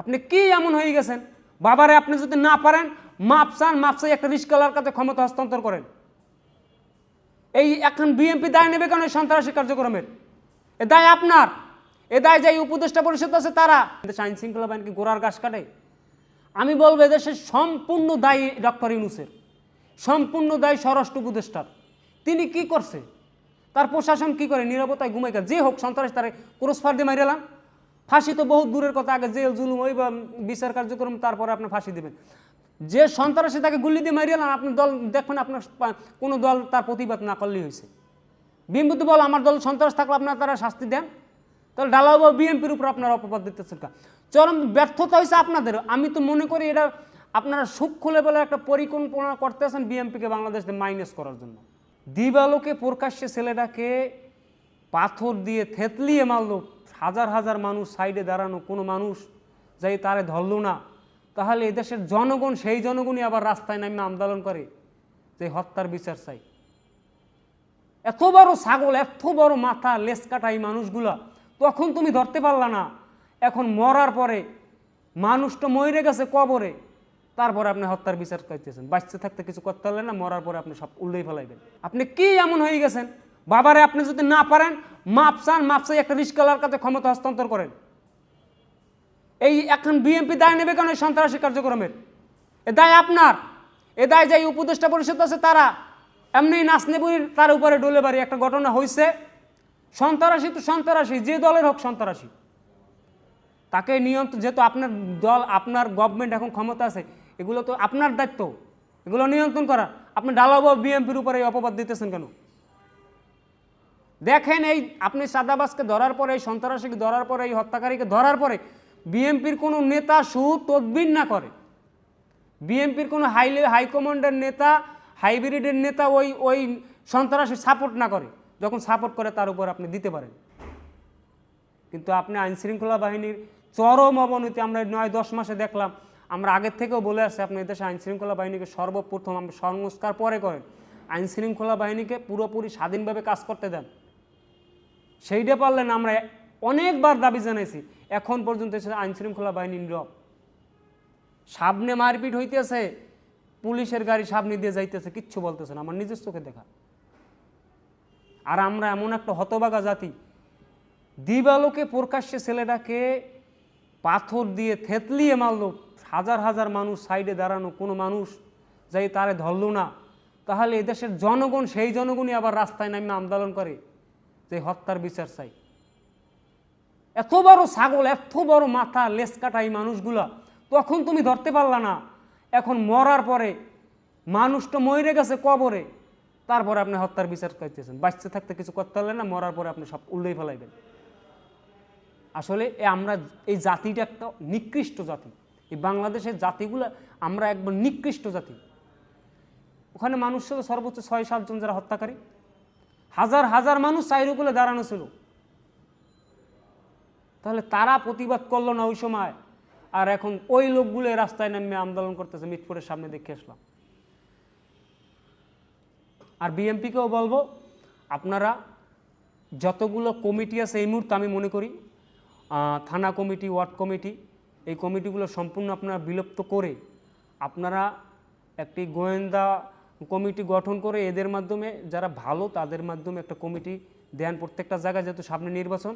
আপনি কি এমন হয়ে গেছেন? বাবারে, আপনি যদি না পারেন মাপ চান মাপ চাই একটা রিস্কালার কাছে ক্ষমতা হস্তান্তর করেন। এই এখন বিএনপি দায় নেবে কেন সন্ত্রাসী কার্যক্রমের? এ দায় আপনার। এ দায় যে উপদেষ্টা পরিষদ আছে তারা। দেশে আইন শৃঙ্খলা বাহিনী গোড়ার গাছ কাটে। আমি বলব এদেশের সম্পূর্ণ দায়ী ডক্টর ইউনুসের। সম্পূর্ণ দায়ী স্বরাষ্ট্র উপদেষ্টার। তিনি কি করছে? তার প্রশাসন কি করে? নিরাপত্তায় ঘুমাই যে হোক সন্ত্রাস তারে ক্রোসফার দিয়ে মারিলাম ফাঁসি তো বহুত দূরের কথা, আগে জেল, জুলুম, ওই বিচার কার্যক্রম, তারপরে আপনি ফাঁসি দেবেন। যে সন্ত্রাসী তাকে গুলি দিয়ে মারিয়ে মারিলাম আপনি দল দেখবেন আপনার কোনো দল তার প্রতিবাদ না করলেই হয়েছে। বিএনপি তো বল, আমার দল সন্ত্রাস থাকলে আপনারা তারা শাস্তি দেন। তাহলে ডালাও বা বিএনপির উপর আপনারা অপবাদ দিতেছেন চরম ব্যর্থতা হয়েছে আপনাদের। আমি তো মনে করি এটা আপনারা সূক্ষ্ম লেভেলের একটা পরিকল্পনা করতেছেন বিএনপিকে বাংলাদেশ মাইনাস করার জন্য। দিবালোকে প্রকাশ্যে ছেলেটাকে পাথর দিয়ে থেতলিয়ে মারলো হাজার হাজার মানুষ সাইডে দাঁড়ানো, কোনো মানুষ যাই তারে ধরল না, তাহলে এদেশের জনগণ, সেই জনগণই আবার রাস্তায় নামে আন্দোলন করে যে হত্যার বিচার চাই। এত বড় ছাগল, এত বড় মাথা লেস কাটা এই মানুষগুলা, তখন তুমি ধরতে পারলা না। এখন মরার পরে মানুষটা মরে গেছে কবরে, তারপরে আপনি হত্যার বিচার করতেছেন। বাঁচতে থাকতে কিছু করতে পারলেন না, মরার পরে আপনি সব উল্লেই ফেলাইবেন। আপনি কি এমন হয়ে গেছেন? বাবারে, আপনি যদি না পারেন, মাপ চান, মাপ চাই একটা রিস্কালার কাছে ক্ষমতা হস্তান্তর করেন। এই এখন বিএনপি দায় নেবে কেন এই সন্ত্রাসী কার্যক্রমের? এ দায় আপনার। এ দায় যে উপদেষ্টা পরিষদ আছে তারা। এমনি নাচনেবুরির তার উপরে ডলে বাড়ি একটা ঘটনা হয়েছে সন্ত্রাসী তো সন্ত্রাসী, যে দলের হোক সন্ত্রাসী। তাকে নিয়ন্ত্রণ, যেহেতু আপনার দল, আপনার গভর্নমেন্ট এখন ক্ষমতা আছে, এগুলো তো আপনার দায়িত্ব। এগুলো নিয়ন্ত্রণ করা। আপনি ডালাবো বিএনপির উপরে এই অপবাদ দিতেছেন কেন? দেখেন এই আপনি সাদাবাসকে ধরার পরে, এই সন্ত্রাসীকে ধরার পরে, এই হত্যাকারীকে ধরার পরে বিএনপির কোনো নেতা সু তদবির না করে। বিএনপির কোনো হাই হাইকমান্ডের নেতা, হাইব্রিডের নেতা ওই ওই সন্ত্রাসী সাপোর্ট না করে। যখন সাপোর্ট করে তার উপর আপনি দিতে পারেন। কিন্তু আপনি আইন শৃঙ্খলা বাহিনীর চরম অবনতি আমরা নয়, দশ মাসে দেখলাম। আমরা আগের থেকেও বলে আসছি, আপনি এদেশে আইন শৃঙ্খলা বাহিনীকে সর্বপ্রথম আমরা সংস্কার পরে করেন। আইন শৃঙ্খলা বাহিনীকে পুরোপুরি স্বাধীনভাবে কাজ করতে দেন। সেইটা পারলেন আমরা অনেকবার দাবি জানাইছি, এখন পর্যন্ত এসে আইন শৃঙ্খলা বাহিনী নীরব। সামনে মারপিট হইতেছে, পুলিশের গাড়ি সামনে দিয়ে যাইতেছে, কিচ্ছু বলতেছে না, আমার নিজের চোখে দেখা। আর আমরা এমন একটা হতবাগা জাতি, দিবালোকে প্রকাশ্যে ছেলেটাকে পাথর দিয়ে থেতলিয়ে মারলো, হাজার হাজার মানুষ সাইডে দাঁড়ানো, কোনো মানুষ যাই তারে ধরল না। তাহলে এদেশের জনগণ, সেই জনগণই আবার রাস্তায় নামে আন্দোলন করে। যে হত্যার বিচার চাই। এত বড় ছাগল, এত বড় মাথা লেস কাটা মানুষগুলা, তখন তুমি ধরতে পারলা না। এখন মরার পরে মানুষটা মরে গেছে কবরে, তারপরে আপনি হত্যার বিচার করতেছেন বাঁচতে থাকতে কিছু করতে পারলেন না, মরার পরে আপনি সব উল্লেই ফেলাইবেন। আসলে আমরা, এই জাতিটা একটা নিকৃষ্ট জাতি। এই বাংলাদেশের জাতিগুলো আমরা একবার নিকৃষ্ট জাতি। ওখানে মানুষ সর্বোচ্চ ছয় সাতজন যারা হত্যাকারী হাজার হাজার মানুষ চাইরুকুলে দাঁড়ানো ছিল। তাহলে তারা প্রতিবাদ করল না ওই সময়। আর এখন ওই লোকগুলো রাস্তায় নামে আন্দোলন করতেছে মিটপুরের সামনে দেখে আসলাম। আর বিএমপিকেও বলব, আপনারা যতগুলো কমিটি আছে এই মুহূর্তে আমি মনে করি থানা কমিটি, ওয়ার্ড কমিটি, এই কমিটিগুলো সম্পূর্ণ আপনারা বিলুপ্ত করে আপনারা একটি গোয়েন্দা কমিটি গঠন করে এদের মাধ্যমে, যারা ভালো তাদের মাধ্যমে একটা কমিটি দেন প্রত্যেকটা জায়গায়, যেহেতু সামনে নির্বাচন।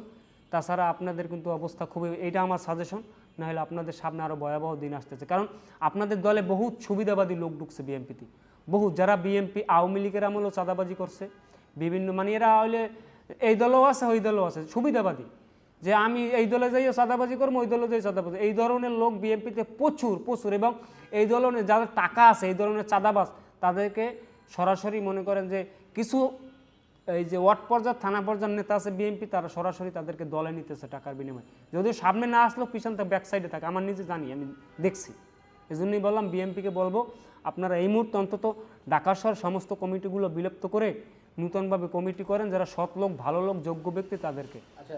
তাছাড়া আপনাদের কিন্তু অবস্থা খুবই এটা আমার সাজেশন নাহলে আপনাদের সামনে আরও ভয়াবহ দিন আসতেছে। কারণ আপনাদের দলে বহু সুবিধাবাদী লোক ঢুকছে বিএনপিতে। বহু যারা বিএনপি আওয়ামী লীগের আমলেও চাঁদাবাজি করছে, বিভিন্ন মানে এরা হলে এই দলও আছে, ওই দলও আছে, সুবিধাবাদী। যে আমি এই দলে যাই চাঁদাবাজি করব, ওই দলে যাই চাঁদাবাজি। এই ধরনের লোক বিএনপিতে প্রচুর প্রচুর, এবং এই ধরনের যাদের টাকা আছে, এই ধরনের চাঁদাবাজ তাদেরকে সরাসরি মনে করেন যে কিছু, এই যে ওয়ার্ড পর্যায়ে থানা পর্যায়ের নেতা আছে বিএনপি তারা সরাসরি তাদেরকে দলে নিতেছে টাকার বিনিময়ে। যদিও সামনে না আসলেও পিছন থেকে ব্যাক সাইডে থাকে, আমার নিজে জানি, আমি দেখছি। এই জন্যই বললাম বিএনপিকে বলব, আপনারা এই মুহূর্তে অন্তত ঢাকা শহর সমস্ত কমিটিগুলো বিলুপ্ত করে নূতনভাবে কমিটি করেন, যারা সৎ লোক, ভালো লোক, যোগ্য ব্যক্তি তাদেরকে। আচ্ছা